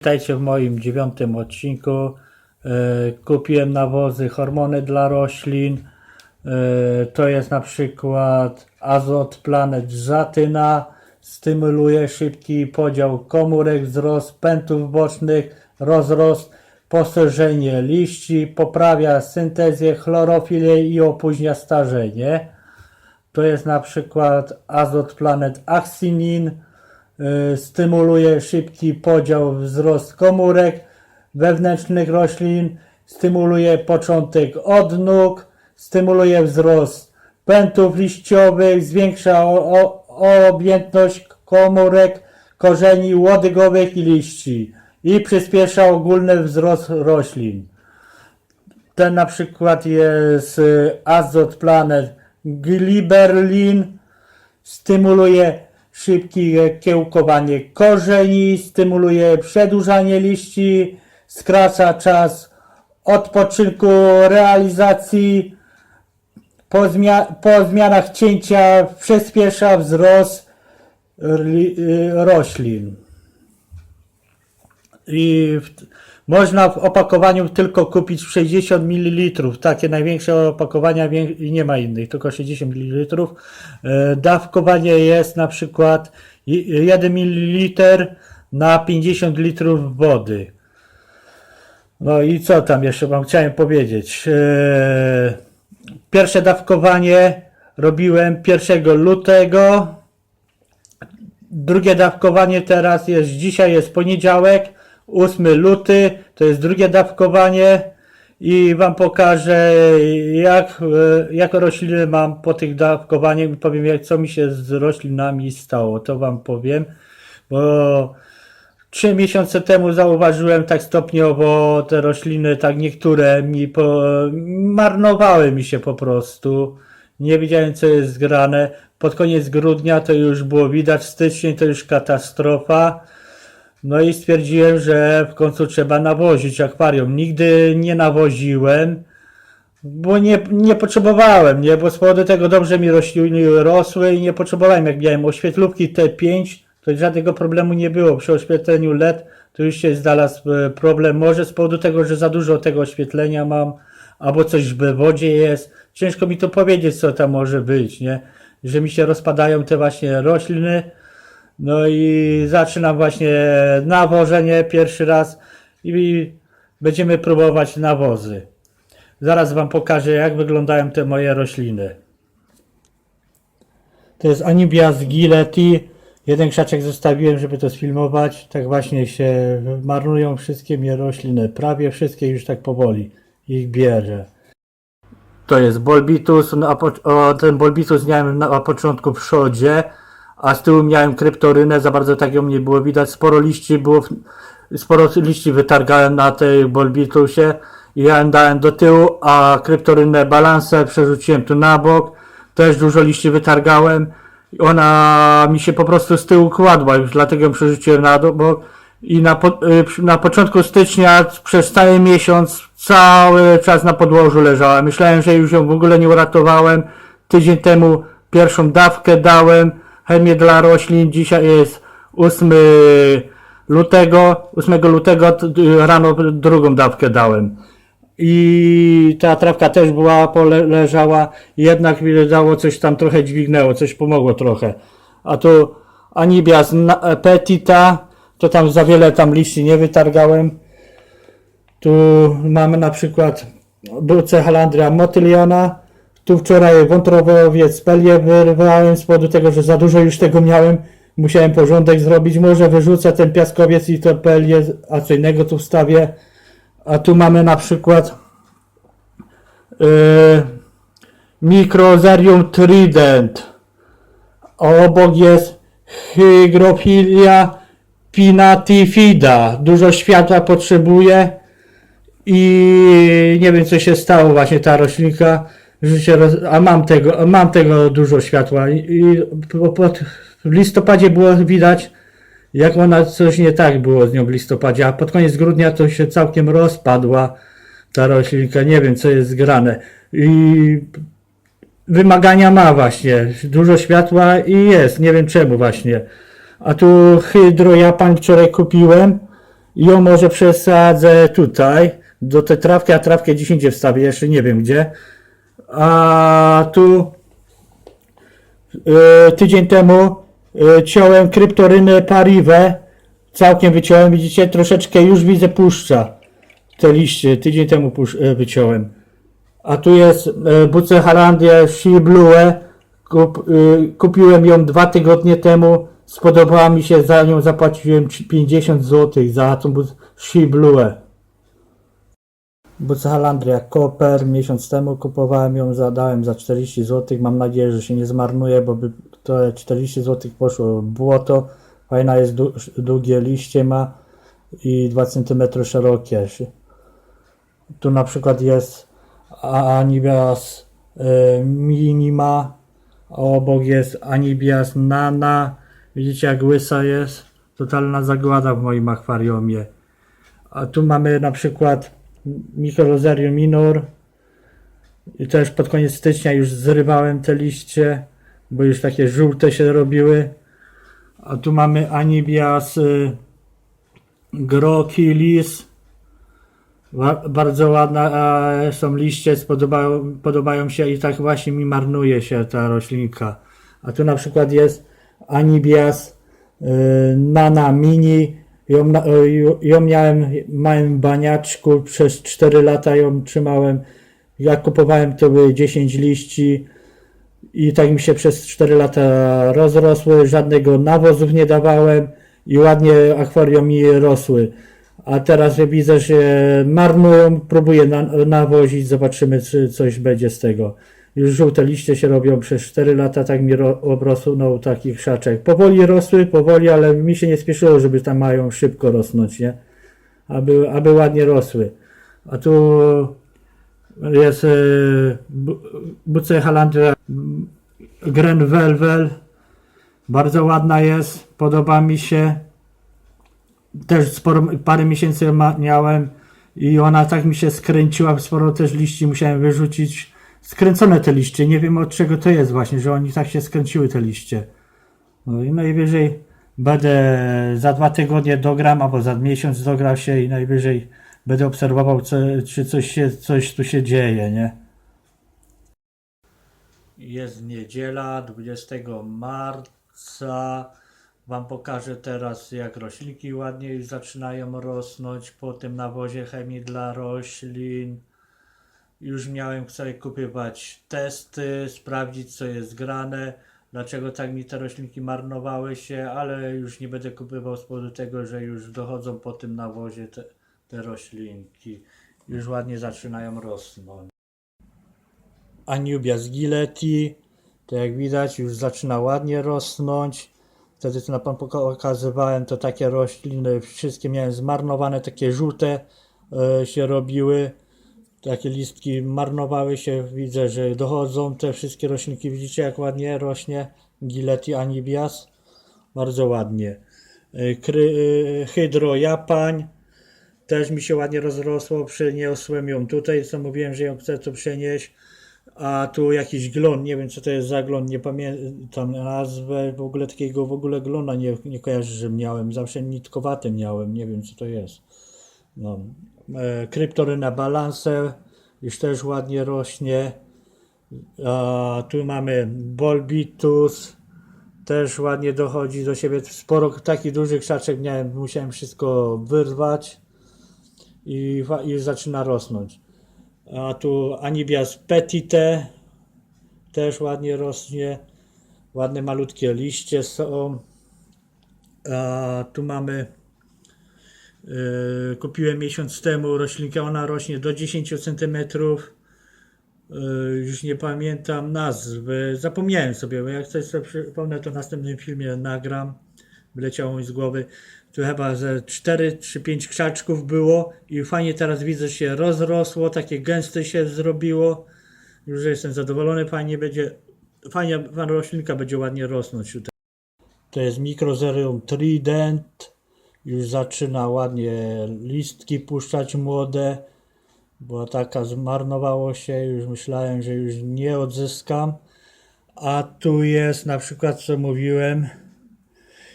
Witajcie w moim dziewiątym odcinku. E, Kupiłem nawozy, hormony dla roślin. E, To jest na przykład Azot Planet Żatyna. Stymuluje szybki podział komórek, wzrost pętów bocznych, rozrost, poszerzenie liści, poprawia syntezję chlorofilii i opóźnia starzenie. To jest na przykład Azot Planet Axinin. Y, Stymuluje szybki podział, wzrost komórek wewnętrznych roślin. Stymuluje początek odnóg. Stymuluje wzrost pętów liściowych. Zwiększa o, o, komórek, korzeni łodygowych i liści. I przyspiesza ogólny wzrost roślin. Ten na przykład jest y, Azot Planet Gliberlin. Stymuluje szybkie kiełkowanie korzeni, stymuluje przedłużanie liści, skraca czas odpoczynku realizacji, po, zmia- po zmianach cięcia przyspiesza wzrost y, roślin. I można w opakowaniu tylko kupić 60 ml. Takie największe opakowania i nie ma innych, tylko 60 ml. E, Dawkowanie jest na przykład 1 ml na 50 litrów wody. No i co tam jeszcze wam chciałem powiedzieć? E, Pierwsze dawkowanie robiłem 1 lutego. Drugie dawkowanie teraz jest, dzisiaj jest poniedziałek, 8 luty, to jest drugie dawkowanie i Wam pokażę jak, jak rośliny mam po tych dawkowaniach i powiem jak, co mi się z roślinami stało, to Wam powiem, bo Trzy miesiące temu zauważyłem tak stopniowo te rośliny, tak niektóre mi po, marnowały mi się po prostu. Nie wiedziałem co jest grane. Pod koniec grudnia to już było widać, styczeń to już katastrofa. No i stwierdziłem, że w końcu trzeba nawozić akwarium. Nigdy nie nawoziłem, bo nie, nie potrzebowałem, nie? Bo z powodu tego dobrze mi rośliny rosły i nie potrzebowałem. Jak miałem oświetlówki T5, to żadnego problemu nie było. Przy oświetleniu LED to już się znalazł e, problem. Może z powodu tego, że za dużo tego oświetlenia mam, albo coś w wodzie jest. Ciężko mi to powiedzieć, co tam może być, nie? Że mi się rozpadają te właśnie rośliny. No i zaczynam właśnie nawożenie pierwszy raz i będziemy próbować nawozy. Zaraz Wam pokażę, jak wyglądają te moje rośliny. To jest Anibias gileti. Jeden krzaczek zostawiłem, żeby to sfilmować. Tak właśnie się marnują wszystkie mnie rośliny. Prawie wszystkie już tak powoli ich bierze. To jest Bolbitus. Na, po- o, ten Bolbitus miałem na, na początku w przodzie, a z tyłu miałem kryptorynę. Za bardzo tak ją nie było widać. Sporo liści było, sporo liści wytargałem na tej Bolbitusie i ja dałem do tyłu, a kryptorynę balansę przerzuciłem tu na bok. Też dużo liści wytargałem. Ona mi się po prostu z tyłu kładła, już dlatego ją przerzuciłem na bok. I na, po, y, na początku stycznia przez cały miesiąc cały czas na podłożu leżała. Myślałem, że już ją w ogóle nie uratowałem. Tydzień temu pierwszą dawkę dałem, chemię dla roślin. Dzisiaj jest 8 lutego. 8 lutego rano drugą dawkę dałem. I ta trawka też była, pole, leżała, jednak mi dało coś tam trochę dźwignęło, coś pomogło trochę. A tu Anibias petita, to tam za wiele tam liści nie wytargałem. Tu mamy na przykład Dulcehalandria motyliana. Tu wczoraj wątrobowiec pelię wyrwałem z powodu tego, że za dużo już tego miałem. Musiałem porządek zrobić. Może wyrzucę ten piaskowiec i to pelię, a co innego tu wstawię. A tu mamy na przykład yy, Microzerium trident. A obok jest Hygrofilia pinatifida. Dużo światła potrzebuje i nie wiem co się stało właśnie ta roślinka, że się roz... a mam tego, mam tego dużo światła i, i po, po, w listopadzie było widać jak ona coś nie tak było z nią w listopadzie, a pod koniec grudnia to się całkiem rozpadła ta roślinka, nie wiem co jest zgrane i wymagania ma właśnie, dużo światła i jest, nie wiem czemu właśnie. A tu hydro Japan wczoraj kupiłem ją może przesadzę tutaj, do tej trawki, a trawkę gdzieś indziej wstawię, jeszcze nie wiem gdzie. A tu y, tydzień temu y, ciąłem kryptorynę pariwę, całkiem wyciąłem, widzicie, troszeczkę już widzę puszcza te liście, tydzień temu y, wyciąłem. A tu jest y, Buce Halandia She Blue. Kup, kupiłem ją dwa tygodnie temu. Spodobała mi się, za nią zapłaciłem ci- 50 zł za tą bu- She Blue. Buce Halandria Copper. Miesiąc temu kupowałem ją, zadałem za 40 zł. Mam nadzieję, że się nie zmarnuje, bo by to 40 zł poszło w błoto. Fajna jest, długie liście ma i 2 cm szerokie. Tu na przykład jest Anibias y, Minima, a obok jest Anibias Nana. Widzicie jak łysa jest? Totalna zagłada w moim akwariumie. A tu mamy na przykład Microrosarium minor. I też pod koniec stycznia już zrywałem te liście, bo już takie żółte się robiły. A tu mamy Anibias y, Grokilis. Bardzo ładne są liście, spodobają, podobają się i tak właśnie mi marnuje się ta roślinka. A tu na przykład jest Anibias y, Nana Mini. Ją, e, ją- miałem w małym baniaczku, przez 4 lata ją trzymałem. Jak kupowałem to były 10 liści i tak mi się przez 4 lata rozrosły, żadnego nawozów nie dawałem i ładnie akwarium mi rosły. A teraz widzę, że marnują, próbuję na, nawozić, zobaczymy, czy coś będzie z tego. Już żółte liście się robią przez 4 lata, tak mi ro, obrosnął taki krzaczek. Powoli rosły, powoli, ale mi się nie spieszyło, żeby tam mają szybko rosnąć, nie? Aby, aby ładnie rosły. A tu jest e, bu- Buce Halandra Gren Velvel. Bardzo ładna jest, podoba mi się też sporo, parę miesięcy miałem i ona tak mi się skręciła, sporo też liści musiałem wyrzucić. Skręcone te liście, nie wiem od czego to jest właśnie, że oni tak się skręciły te liście. No i najwyżej będę za dwa tygodnie dogram, albo za miesiąc dogra się i najwyżej będę obserwował, co, czy coś, się, coś tu się dzieje, nie? Jest niedziela, 20 marca. Wam pokażę teraz, jak roślinki ładnie już zaczynają rosnąć po tym nawozie chemii dla roślin. Już miałem sobie kupywać testy, sprawdzić co jest grane, dlaczego tak mi te roślinki marnowały się, ale już nie będę kupywał z powodu tego, że już dochodzą po tym nawozie te, te roślinki. Już ładnie zaczynają rosnąć. Anubias gilleti, to jak widać już zaczyna ładnie rosnąć. Wtedy co na pan pokazywałem, to takie rośliny wszystkie miałem zmarnowane, takie żółte e, się robiły. Takie listki marnowały się. Widzę, że dochodzą te wszystkie roślinki. Widzicie jak ładnie rośnie Gilleti anibias. Bardzo ładnie. E, Kry, e, hydro japań. Też mi się ładnie rozrosło. Przeniosłem ją tutaj, co mówiłem, że ją chcę tu przenieść. A tu jakiś glon, nie wiem co to jest za glon, nie pamiętam nazwę, w ogóle takiego w ogóle glona nie, nie kojarzę, że miałem, zawsze nitkowate miałem, nie wiem co to jest. No. E, już też ładnie rośnie. A, tu mamy bolbitus, też ładnie dochodzi do siebie. Sporo taki duży krzaczek miałem, musiałem wszystko wyrwać i, i zaczyna rosnąć. A tu Anibias petite też ładnie rośnie. Ładne malutkie liście są. A tu mamy kupiłem miesiąc temu roślinkę, ona rośnie do 10 cm. Yy, już nie pamiętam nazwy. Zapomniałem sobie, bo jak coś sobie przypomnę, to w następnym filmie nagram. Wyleciało mi z głowy. Tu chyba ze 4 czy 5 krzaczków było i fajnie teraz widzę, że się rozrosło, takie gęste się zrobiło. Już jestem zadowolony, fajnie będzie, fajnie roślinka będzie ładnie rosnąć tutaj. To jest Microzerium Trident. Już zaczyna ładnie listki puszczać młode, bo taka zmarnowało się, już myślałem, że już nie odzyskam. A tu jest na przykład, co mówiłem,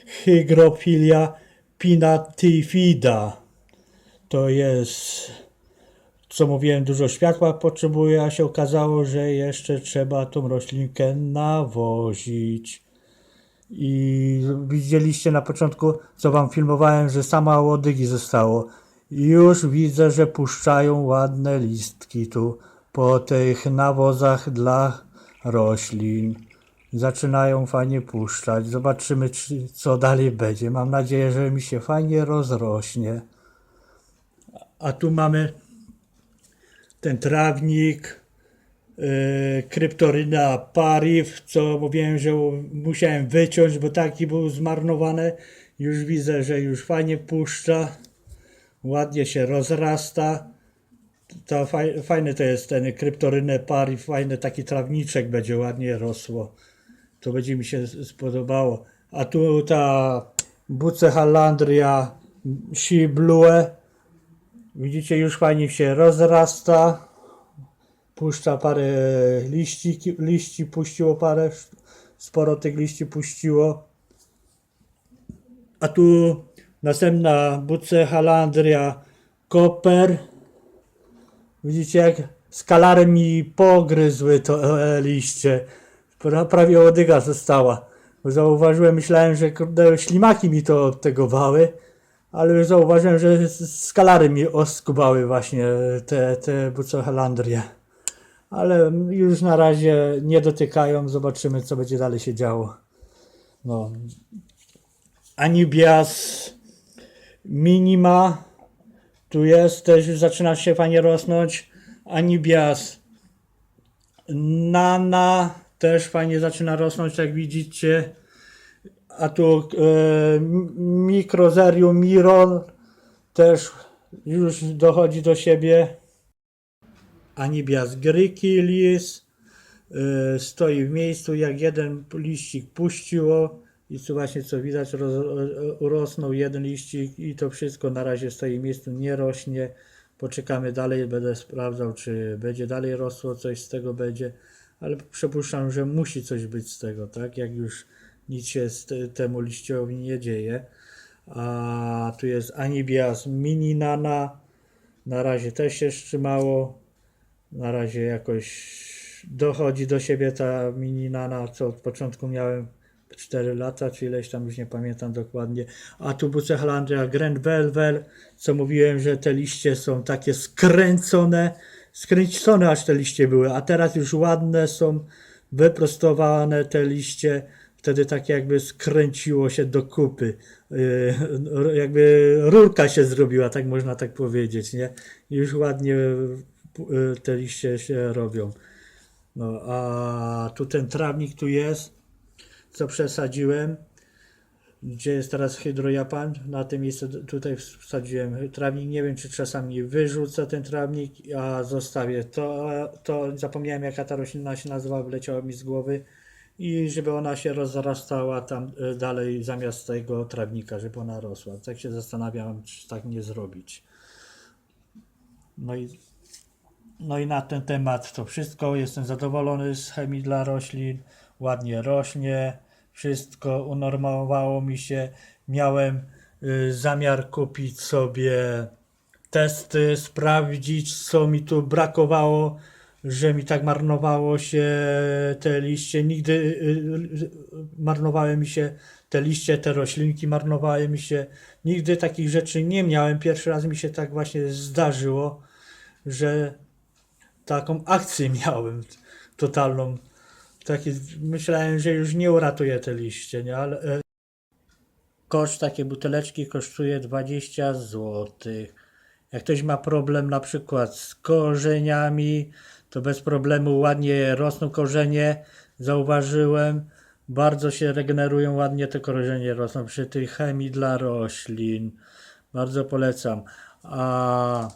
hygrofilia pinatifida. to jest, co mówiłem, dużo światła potrzebuje, a się okazało, że jeszcze trzeba tą roślinkę nawozić. I widzieliście na początku, co wam filmowałem, że sama łodygi zostało. I już widzę, że puszczają ładne listki tu po tych nawozach dla roślin. Zaczynają fajnie puszczać. Zobaczymy, czy, co dalej będzie. Mam nadzieję, że mi się fajnie rozrośnie. A tu mamy ten trawnik, kryptoryna pariw, co mówiłem, że musiałem wyciąć, bo taki był zmarnowany. Już widzę, że już fajnie puszcza, ładnie się rozrasta. To faj, fajny to jest ten kryptorynę pariw, fajny taki trawniczek będzie ładnie rosło. To będzie mi się spodobało. A tu ta Bucehalandria Sea Blue. Widzicie, już fajnie się rozrasta. Puszcza parę liści, liści puściło parę, sporo tych liści puściło. A tu następna Bucehalandria Copper. Widzicie, jak skalary mi pogryzły to e, liście. Pra- Prawie łodyga została. Zauważyłem, myślałem, że kurde, ślimaki mi to odtegowały, ale już zauważyłem, że skalary mi oskubały właśnie te, te bucohalandrie. Ale już na razie nie dotykają, zobaczymy co będzie dalej się działo. No. Anibias minima tu jest, też już zaczyna się fajnie rosnąć. Anibias Nana też fajnie zaczyna rosnąć, jak widzicie. A tu e, Mikrozerium Miron też już dochodzi do siebie. Anibias grykilis e, stoi w miejscu, jak jeden liścik puściło i tu właśnie co widać roz, e, urosnął jeden liścik i to wszystko na razie stoi w miejscu, nie rośnie. Poczekamy dalej, będę sprawdzał, czy będzie dalej rosło, coś z tego będzie, ale przypuszczam, że musi coś być z tego, tak? Jak już nic się z te, temu liściowi nie dzieje. A tu jest Anibias mininana, na razie też się wstrzymało, na razie jakoś dochodzi do siebie ta mininana, co od początku miałem 4 lata, czy ileś tam już nie pamiętam dokładnie. A tu Bucehalandria Grand Velvel, co mówiłem, że te liście są takie skręcone, skręcone aż te liście były, a teraz już ładne są, wyprostowane te liście, wtedy tak jakby skręciło się do kupy. Yy, jakby rurka się zrobiła, tak można tak powiedzieć, nie? Już ładnie te liście się robią. No, a tu ten trawnik tu jest, co przesadziłem. Gdzie jest teraz Hydrojapan? Na tym miejscu tutaj wsadziłem trawnik. Nie wiem, czy czasami wyrzucę ten trawnik, a zostawię to. To zapomniałem, jaka ta roślina się nazywa, wyleciało mi z głowy. I żeby ona się rozrastała tam y, dalej zamiast tego trawnika, żeby ona rosła. Tak się zastanawiam, czy tak nie zrobić. No i no i na ten temat to wszystko. Jestem zadowolony z chemii dla roślin. Ładnie rośnie. Wszystko unormowało mi się. Miałem y, zamiar kupić sobie testy, sprawdzić co mi tu brakowało, że mi tak marnowało się te liście. Nigdy y, y, marnowały mi się te liście, te roślinki marnowały mi się. Nigdy takich rzeczy nie miałem. Pierwszy raz mi się tak właśnie zdarzyło, że taką akcję miałem totalną. Taki, myślałem, że już nie uratuję te liście, nie? Ale e, koszt takiej buteleczki kosztuje 20 zł. Jak ktoś ma problem na przykład z korzeniami, to bez problemu ładnie rosną korzenie. Zauważyłem, bardzo się regenerują, ładnie te korzenie rosną przy tej chemii dla roślin. Bardzo polecam. A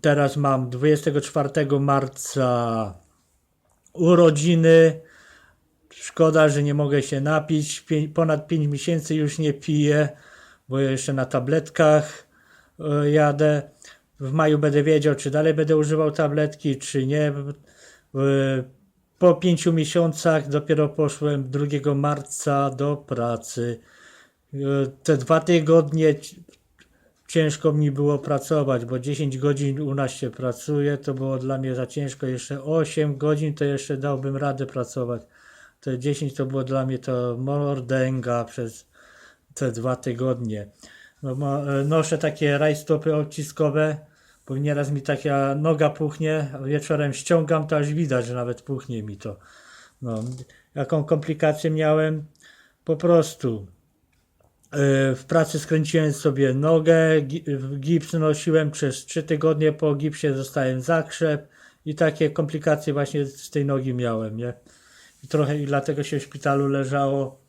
Teraz mam 24 marca urodziny. Szkoda, że nie mogę się napić. Pię- Ponad 5 miesięcy już nie piję, bo jeszcze na tabletkach e, jadę. W maju będę wiedział, czy dalej będę używał tabletki, czy nie. Po 5 miesiącach dopiero poszłem 2 marca do pracy. E, Te dwa tygodnie ciężko mi było pracować, bo 10 godzin u nas się pracuje, to było dla mnie za ciężko. Jeszcze 8 godzin to jeszcze dałbym radę pracować. Te 10 to było dla mnie to mordęga przez te dwa tygodnie. No, e, noszę takie rajstopy odciskowe, bo nieraz mi taka noga puchnie, wieczorem ściągam, to aż widać, że nawet puchnie mi to. No, jaką komplikację miałem? Po prostu w pracy skręciłem sobie nogę, gips nosiłem przez 3 tygodnie, po gipsie dostałem zakrzep i takie komplikacje właśnie z tej nogi miałem, nie? I trochę i dlatego się w szpitalu leżało.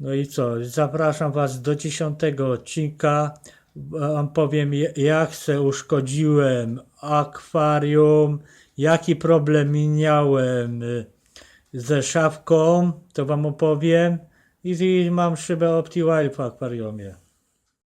No i co? Zapraszam Was do dziesiątego odcinka. Wam powiem, jak se uszkodziłem akwarium, jaki problem miałem y, ze szafką, to Wam opowiem. I, mam szybę OptiWire w akwariumie.